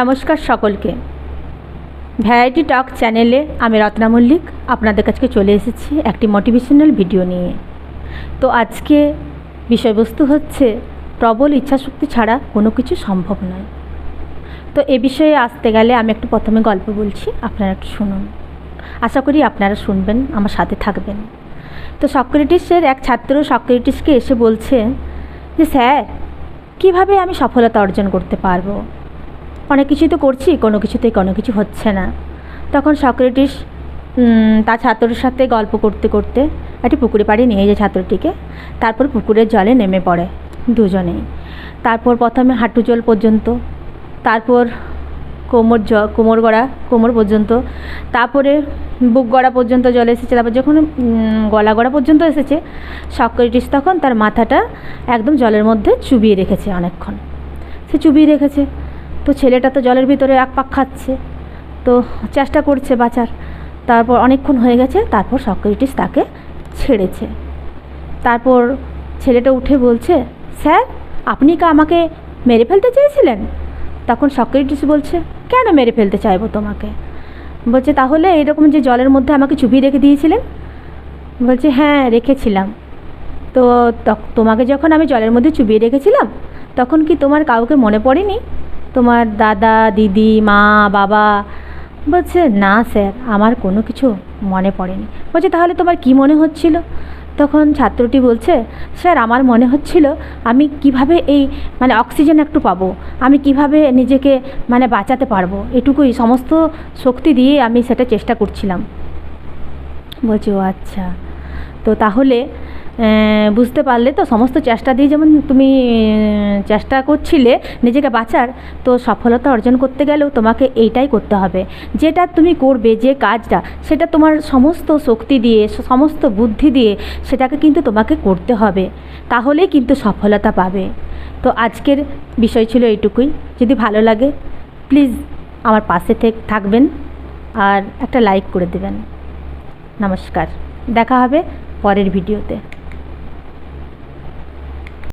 নমস্কার সকলকে। ভ্যারাইটি টক চ্যানেলে আমি রত্না মল্লিক আপনাদের কাছে চলে এসেছি একটি মোটিভেশনাল ভিডিও নিয়ে। তো আজকে বিষয়বস্তু হচ্ছে প্রবল ইচ্ছাশক্তি ছাড়া কোনো কিছু সম্ভব নয়। তো এ বিষয়ে আসতে গেলে আমি একটু প্রথমে গল্প বলছি, আপনারা একটু শুনুন। আশা করি আপনারা শুনবেন, আমার সাথে থাকবেন। তো সক্রেটিসের এক ছাত্র সক্রেটিসকে এসে বলছে যে, স্যার, কীভাবে আমি সফলতা অর্জন করতে পারব? অনেক কিছুই তো করছি, কোনো কিছুতেই কোনো কিছু হচ্ছে না। তখন সক্রেটিস তার ছাত্রের সাথে গল্প করতে করতে একটি পুকুরে পাড়ে নিয়ে যায় ছাত্রটিকে। তারপর পুকুরের জলে নেমে পড়ে দুজনেই। তারপর প্রথমে হাঁটু জল পর্যন্ত, তারপর কোমর জ, কোমর গড়া, কোমর পর্যন্ত, তারপরে বুক গড়া পর্যন্ত জল এসেছে, তারপর যখন গলা গড়া পর্যন্ত এসেছে, সক্রেটিস তখন তার মাথাটা একদম জলের মধ্যে চুবিয়ে রেখেছে অনেকক্ষণ। সে চুবিয়ে রেখেছে। তো ছেলেটা তো জলের ভিতরে এক পাক খাচ্ছে। তো চেষ্টা করছে বাঁচার। তারপর অনেকক্ষণ হয়ে গেছে, তারপর সক্রেটিস তাকে ছেড়েছে। তারপর ছেলেটা উঠে বলছে, স্যার, আপনি কি আমাকে মেরে ফেলতে চেয়েছিলেন? তখন সক্রেটিস বলছে, কেন মেরে ফেলতে চাইব তোমাকে? বলছে, তাহলে এরকম যে জলের মধ্যে আমাকে চুপিয়ে রেখে দিয়েছিলেন? বলছে হ্যাঁ রেখেছিলাম। তো তোমাকে যখন আমি জলের মধ্যে চুবিয়ে রেখেছিলাম, তখন কি তোমার কাউকে মনে পড়েনি? তোমার দাদা, দিদি, মা, বাবা। বলছে, না স্যার, আমার কোনো কিছু মনে পড়েনি। বলছে, তাহলে তোমার কি মনে হচ্ছিল? তখন ছাত্রটি বলছে, স্যার, আমার মনে হচ্ছিল আমি কীভাবে এই মানে অক্সিজেন একটু পাবো, আমি কীভাবে নিজেকে মানে বাঁচাতে পারব, এটুকুই সমস্ত শক্তি দিয়ে আমি সেটা চেষ্টা করছিলাম। বলছি, ও আচ্ছা। তো তাহলে বুঝতে পারলে তো সমস্ত চেষ্টা দিয়ে যেমন তুমি চেষ্টা করছিলে নিজেকে বাঁচার, তো সফলতা অর্জন করতে গেলেও তোমাকে এইটাই করতে হবে। যেটা তুমি করবে, যে কাজটা, সেটা তোমার সমস্ত শক্তি দিয়ে, সমস্ত বুদ্ধি দিয়ে সেটাকে কিন্তু তোমাকে করতে হবে। তাহলেই কিন্তু সফলতা পাবে। তো আজকের বিষয় ছিল এইটুকুই। যদি ভালো লাগে প্লিজ আমার পাশে থেক- থাকবেন আর একটা লাইক করে দেবেন। নমস্কার। দেখা হবে পরের ভিডিওতে।